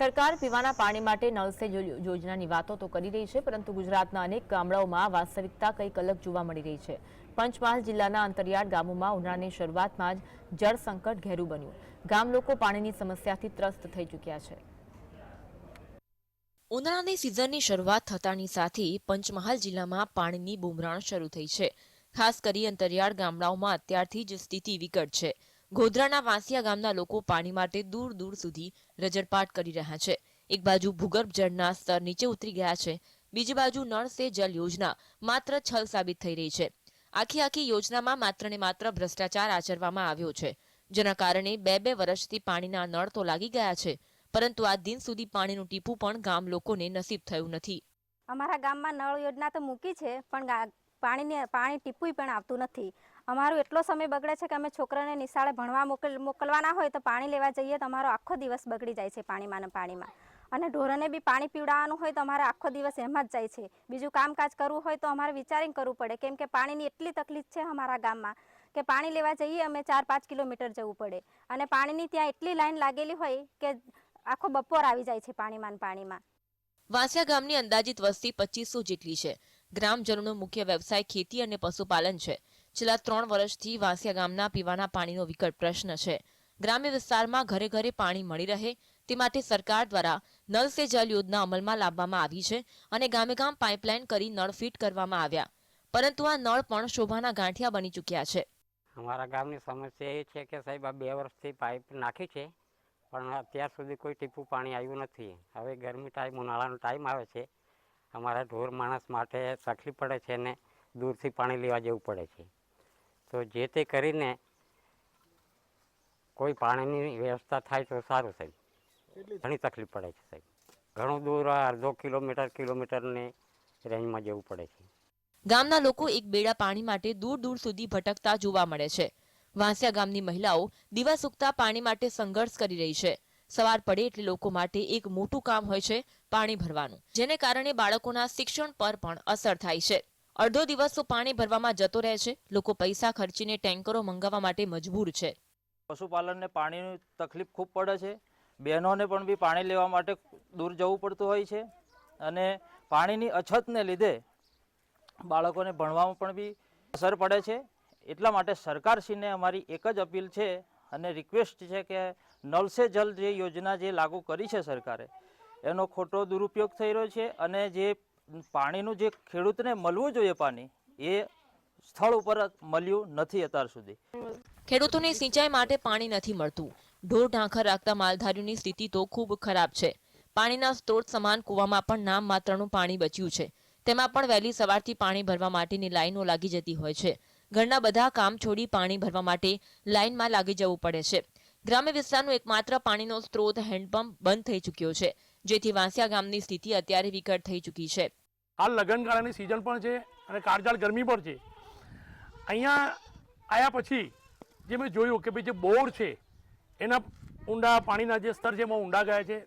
સરકાર પીવાના પાણી માટે નળ સે યોજનાની વાતો તો કરી રહી છે, પરંતુ ગુજરાતના અનેક ગામડાઓમાં વાસ્તવિકતા કંઈક અલગ જોવા મળી રહી છે. પંચમહાલ જિલ્લાના અંતરિયાળ ગામોમાં ઉનાળાની શરૂઆતમાં જ જળ સંકટ ઘેરું બન્યું. ગામ લોકો પાણીની સમસ્યાથી ત્રસ્ત થઈ ચૂક્યા છે. ઉનાળાની સિઝનની શરૂઆત થતાની સાથે પંચમહાલ જિલ્લામાં પાણીની બુમરાણ શરૂ થઈ છે. ખાસ કરી અંતરિયાળ ગામડાઓમાં અત્યારથી જ સ્થિતિ વિકટ છે. ગોધરાના વાંસિયા ગામના લોકો પાણી માટે દૂર દૂર સુધી રજડપાટ કરી રહ્યા છે. એક બાજુ ભૂગર્ભ જળના સ્તર નીચે ઉતરી ગયા છે. બીજી બાજુ નળ સે જલ યોજના માત્ર છલ સાબિત થઈ રહી છે. આખી આખી યોજનામાં માત્ર ને માત્ર ભ્રષ્ટાચાર આચરવામાં આવ્યો છે. જેના કારણે બે બે વર્ષથી પાણીના નળ તો લાગી ગયા છે, પરંતુ આ દિન સુધી પાણીનું ટીપું પણ ગામ લોકોને નસીબ થયું નથી. અમારા ગામમાં નળ યોજના તો મૂકી છે, પણ પાણીને પાણી ટીપું પણ આવતું નથી. અમારો એટલો સમય બગડે છે કે અમે છોકરાને નિશાળે ભણવા મોકલ, મોકલવાના હોય તો પાણી લેવા જઈએ તો અમારો આખો દિવસ બગડી જાય છે પાણીમાં ને પાણીમાં. અને ઢોરને બી પાણી પીવડાવવાનું હોય તો અમારે આખો દિવસ એમ જ જાય છે. બીજું કામકાજ કરવું હોય તો અમારે વિચારીને કરવું પડે, કેમ કે પાણીની એટલી તકલીફ છે અમારા ગામમાં કે પાણી લેવા જઈએ અમે ચાર પાંચ કિલોમીટર જવું પડે. અને પાણીની ત્યાં એટલી લાઈન લાગેલી હોય કે આખો બપોર આવી જાય છે પાણીમાં પાણીમાં. વાંસિયા ગામની અંદાજિત વસ્તી પચીસો જેટલી છે. ગ્રામજનોનો મુખ્ય વ્યવસાય ખેતી અને પશુપાલન છે. છેલ્લા ત્રણ વર્ષથી વાંસિયા ગામના પીવાના પાણીનો વિકટ પ્રશ્ન છે. ગ્રામ્ય વિસ્તારમાં ઘરે ઘરે પાણી મળી રહે તે માટે સરકાર દ્વારા નળ સે જલ યોજના અમલમાં લાવવામાં આવી છે અને ગામે ગામ પાઇપલાઇન કરી નળ ફિટ કરવામાં આવ્યા. પરંતુ આ નળ પણ શોભાના ગાંઠિયા બની ચૂક્યા છે. અમારા ગામની સમસ્યા એ છે કે સાહેબ, આ બે વર્ષથી પાઇપ નાખી છે, પણ અત્યાર સુધી કોઈ ટીપું પાણી આવ્યું નથી. હવે ગરમી ટાઈમ, ઉનાળાનો ટાઈમ આવે છે. અમારા ઢોર માણસ માટે તકલીફ પડે છે ને દૂરથી પાણી લેવા જવું પડે છે. તો જે તે કરીને કોઈ પાણીની વ્યવસ્થા થાય તો સારું સાહેબ. ઘણી તકલીફ પડે છે સાહેબ. ઘણું દૂર અડધો કિલોમીટર કિલોમીટરની રેન્જમાં જવું પડે છે. ગામના લોકો એક બેડા પાણી માટે દૂર દૂર સુધી ભટકતા જોવા મળે છે. વાંસિયા ગામની મહિલાઓ દિવસ ઉગતા પાણી માટે સંઘર્ષ કરી રહી છે. સવાર પડે એટલે લોકો માટે એક મોટું કામ હોય છે પાણી ભરવાનું જેને કારણે બાળકોના શિક્ષણ પર પણ અસર થાય છે. અડધો દિવસ તો પાણી ભરવામાં જતો રહે છે. લોકો પૈસા ખર્ચીને ટેન્કરો મંગાવવા માટે મજબૂર છે. પશુપાલનને પાણીની તકલીફ ખૂબ પડે છે. બહેનોને પણ બી પાણી લેવા માટે દૂર જવું પડતું હોય છે. અને પાણીની અછતને લીધે બાળકોને ભણવામાં પણ બી અસર પડે છે. એટલા માટે સરકારશ્રીને અમારી એક જ અપીલ છે અને રિક્વેસ્ટ છે કે નલ સે જલ જે યોજના જે લાગુ કરી છે સરકારે, એનો ખોટો દુરુપયોગ થઈ રહ્યો છે અને જે પાણીનું જે ખેડૂતને મળવું જોઈએ પાણી, એ સ્થળ ઉપર મળ્યું નથી અત્યાર સુધી. ખેડૂતોને સિંચાઈ માટે પાણી નથી મળતું. ઢોર ઢાંખર રાખતા માલધારીઓની સ્થિતિ તો ખૂબ ખરાબ છે. પાણીના સ્ત્રોત સમાન કૂવામાં પણ નામ માત્રનું પાણી બચ્યું છે. તેમાં પણ વહેલી સવારથી પાણી ભરવા માટેની લાઈનો લાગી જતી હોય છે. ઘરના બધા કામ છોડી પાણી ભરવા માટે લાઈનમાં લાગી જવું પડે છે. ગ્રામ્ય વિસ્તારનો એકમાત્ર પાણીનો સ્ત્રોત હેન્ડપંપ બંધ થઈ ચૂક્યો છે. જેથી વાંસિયા ગામની સ્થિતિ અત્યારે વિકટ થઈ ચૂકી છે. હાલ લગ્નગાળાની સિઝન પણ છે અને કાળજાળ ગરમી પણ છે. અહીંયા આવ્યા પછી જે મેં જોયું કે ભાઈ જે બોર છે, એના ઊંડા પાણીના જે સ્તર છે, એમાં ઊંડા ગયા છે.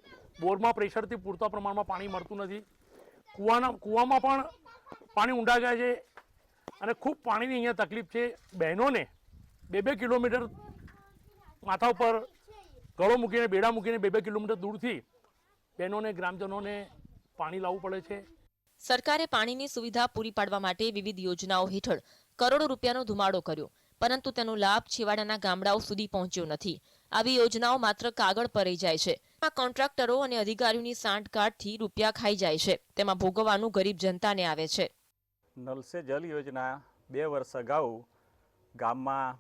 બોરમાં પ્રેશરથી પૂરતા પ્રમાણમાં પાણી મળતું નથી. કૂવાના, કૂવામાં પણ પાણી ઊંડા ગયા છે અને ખૂબ પાણીની અહીંયા તકલીફ છે. બહેનોને બે બે કિલોમીટર માથા ઉપર ગળો મૂકીને, બેડા મૂકીને બે બે કિલોમીટર દૂરથી બહેનોને ગ્રામજનોને પાણી લાવવું પડે છે. સરકારે પાણીની સુવિધા પૂરી પાડવા માટે વિવિધ યોજનાઓ હેઠળ કરોડો રૂપિયાનો ધુમાડો કર્યો પરંતુ તેનો લાભ છેવાડાના ગામડાઓ સુધી પહોંચ્યો નથી. આવી યોજનાઓ માત્ર કાગળ પર રહી જાય છે. આ કોન્ટ્રાક્ટરો અને અધિકારીઓની સાંઠગાંઠથી રૂપિયા ખાઈ જાય છે. તેમાં ભોગવવાનું ગરીબ જનતાને આવે છે. નલ સે જલ યોજના બે વર્ષ અગાઉ ગામમાં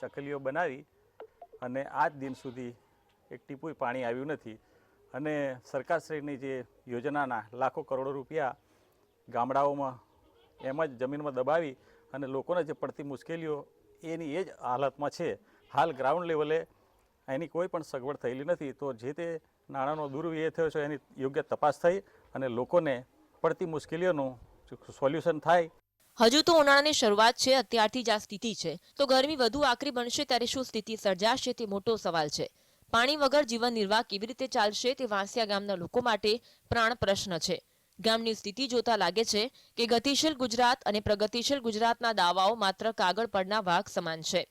ચકલીઓ બનાવી અને આજ દિન સુધી એક ટીપુય પાણી આવ્યું નથી. અને સરકારશ્રીની જે યોજનાના લાખો કરોડો રૂપિયા ગામડાઓમાં એમ જ જમીનમાં દબાવી અને લોકોને જે પડતી મુશ્કેલીઓ એની એ જ હાલતમાં છે. હાલ ગ્રાઉન્ડ લેવલે એની કોઈ પણ સગવડ થયેલી નથી. તો જે તે નાણાંનો દુર્વ્યય થયો છે એની યોગ્ય તપાસ થઈ અને લોકોને પડતી મુશ્કેલીઓનું સોલ્યુશન થાય. હજુ તો ઉનાળાની શરૂઆત છે, અત્યારથી જ આ સ્થિતિ છે. તો ગરમી વધુ આકરી બનશે ત્યારે શું સ્થિતિ સર્જાશે તે મોટો સવાલ છે. પાણી વગર જીવન નિર્વાહ કેવી રીતે ચાલશે તે વાંસિયા ગામના લોકો માટે પ્રાણ પ્રશ્ન છે. ગામની સ્થિતિ જોતા લાગે છે કે ગતિશીલ ગુજરાત અને પ્રગતિશીલ ગુજરાતના દાવાઓ માત્ર કાગળ પરના વાઘ સમાન છે.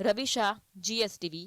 રવિ શાહ જીએસટીવી